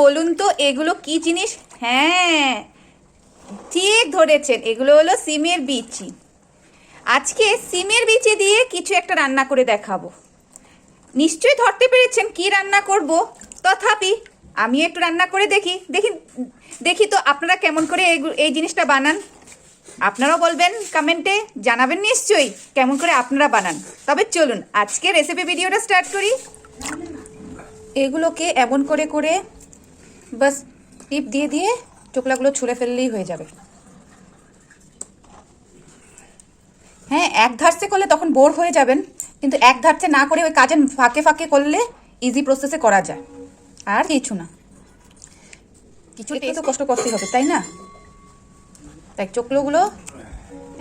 বলুন তো, এগুলো কি জিনিস? হ্যাঁ ঠিক ধরেছেন, এগুলো হলো সিমের বিচি। আজকে সিমের বিচি দিয়ে কিছু একটা রান্না করে দেখাবো। নিশ্চয়ই ধরতে পেরেছেন কি রান্না করব? তথাপি আমি একটু রান্না করে দেখি। দেখি দেখি তো আপনারা কেমন করে এই জিনিসটা বানান। আপনারাও বলবেন কমেন্টে, জানাবেন নিশ্চয়ই কেমন করে আপনারা বানান। তবে চলুন আজকে রেসিপি ভিডিওটা স্টার্ট করি। এগুলোকে এমন করে করে বাস টিপ দিয়ে দিয়ে চোকলাগুলো ছুঁড়ে ফেললেই হয়ে যাবে। হ্যাঁ এক ধারসে করলে তখন বোর হয়ে যাবেন কিন্তু এক ধারসে না করে ওই কাজের ফাঁকে ফাঁকে করলে ইজি প্রসেসে করা যায়। আর কিছু না। কিছু তো কষ্ট করতেই হবে তাই না? তাই চোকলোগুলো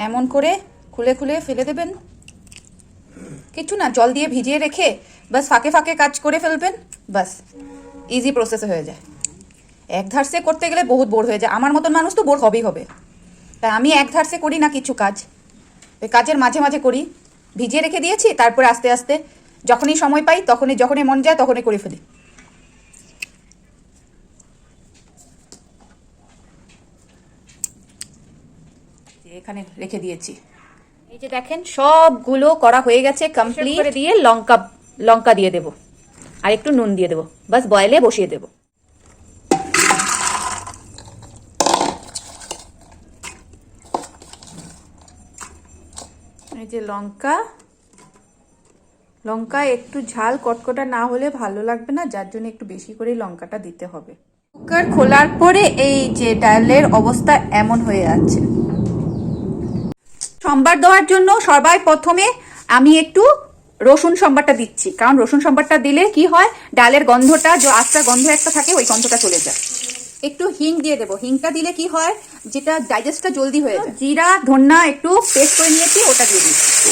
এমন করে খুলে খুলে ফেলে দেবেন। কিছু না জল দিয়ে ভিজিয়ে রেখে বাস ফাঁকে ফাঁকে কাজ করে ফেলবেন বাস ইজি প্রসেসে হয়ে যায়। এক ধারসে করতে গেলে বহুত বোর হয়ে যায়। আমার মতন মানুষ তো বোর হবেই হবে। তাই আমি এক ধারসে করি না কিছু কাজ। ওই কাজের মাঝে মাঝে করি। ভিজিয়ে রেখে দিয়েছি তারপরে আস্তে আস্তে যখনই সময় পাই তখনই যখনই মন যায় তখনই করে ফেলি। এখানে রেখে দিয়েছি। এই যে দেখেন সবগুলো করা হয়ে গেছে কমপ্লিট করে দিয়ে লঙ্কা লঙ্কা দিয়ে দেব। আর একটু নুন দিয়ে দেবো। বাস বয়েলে বসিয়ে দেবো। এই যে লঙ্কা। লঙ্কা একটু ঝাল কটকটা না হলে ভালো লাগবে না, যার জন্য একটু বেশি করে লঙ্কাটা দিতে হবে। কুকার খোলার পরে এই যে ডালের অবস্থা এমন হয়ে আছে সম্বার দেওয়ার জন্য সবাই প্রথমে আমি একটু রসুন সম্বারটা দিচ্ছি, কারণ রসুন সম্বারটা দিলে কি হয়, ডালের গন্ধটা, যে আস্তা গন্ধ একটা থাকে, ওই গন্ধটা চলে যায়। একটু হিং দিয়ে দেবো। হিংটা দিলে কি হয়? যেটা ডাইজেস্টটা জলদি হয়ে যায়। জিরা ধন্যা একটু পেস্ট করে নিয়েছি, ওটা দিয়ে দিচ্ছি।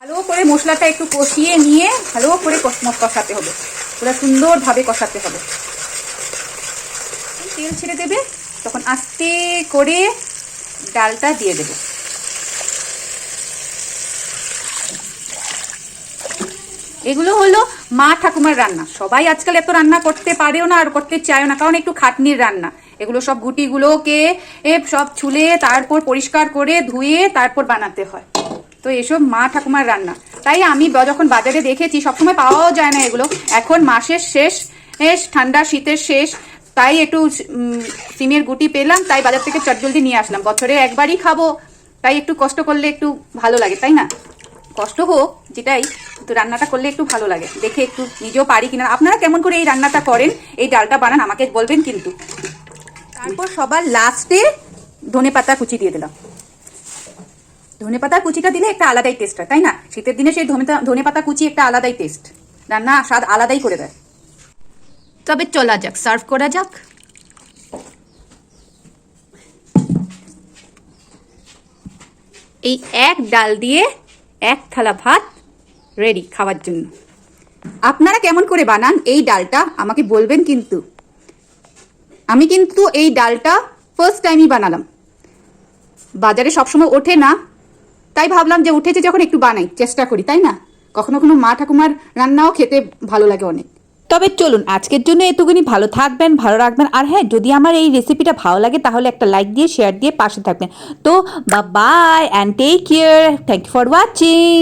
ভালো করে মশলাটা একটু কষিয়ে নিয়ে ভালো করে কষ- কষাতে হবে। পুরো সুন্দরভাবে কষাতে হবে। তেল ছেড়ে দেবে, তখন আস্তে করে ডালটা দিয়ে দেবে। এগুলো হলো মা ঠাকুমার রান্না। সবাই আজকাল এত রান্না করতে পারেও না আর করতে চায়ও না, কারণ একটু খাটনির রান্না। এগুলো সব গুটিগুলোকে সব ছুলে, তারপর পরিষ্কার করে ধুয়ে, তারপর বানাতে হয়। তো এসব মা ঠাকুমার রান্না। তাই আমি যখন বাজারে দেখেছি, সবসময় পাওয়াও যায় না এগুলো। এখন মাসের শেষ শেষ ঠান্ডা, শীতের শেষ। তাই একটু সিমের গুটি পেলাম, তাই বাজার থেকে চটজলদি নিয়ে আসলাম। বছরে একবারই খাব। তাই একটু কষ্ট করলে একটু ভালো লাগে, তাই না? কষ্ট হোক, যেটাই তো রান্নাটা করলে একটু ভালো লাগে। দেখে একটু নিজেও পারি কিনা। আপনারা কেমন করে এই রান্নাটা করেন? এই ডালটা বানান, আমাকে বলবেন কিন্তু। তারপর সবার লাস্টে ধনে পাতা কুচি দিয়ে দিলাম। ধনে পাতা কুচিটা দিলে একটা আলাদাই টেস্ট হয়, তাই না? শীতের দিনে সেই ধনে পাতা কুচি একটা আলাদাই টেস্ট রান্না স্বাদ আলাদাই করে দেয়। তবে চলা যাক, সার্ভ করা যাক। এই এক ডাল দিয়ে এক থালা ভাত রেডি খাওয়ার জন্য। আপনারা কেমন করে বানান এই ডালটা আমাকে বলবেন কিন্তু। আমি কিন্তু এই ডালটা ফার্স্ট টাইমই বানালাম। বাজারে সবসময় ওঠে না, তাই ভাবলাম যে উঠেছে যখন একটু বানাই, চেষ্টা করি, তাই না? কখনো কখনো মা ঠাকুমার রান্নাও খেতে ভালো লাগে অনেক। তবে চলুন, আজকের জন্য এতগুনি ভালো থাকবেন, ভালো রাখবেন। আর হ্যাঁ যদি আমার এই রেসিপিটা ভালো লাগে, তাহলে একটা লাইক দিয়ে শেয়ার দিয়ে পাশে থাকবেন। তো বা bye and take care thank you for watching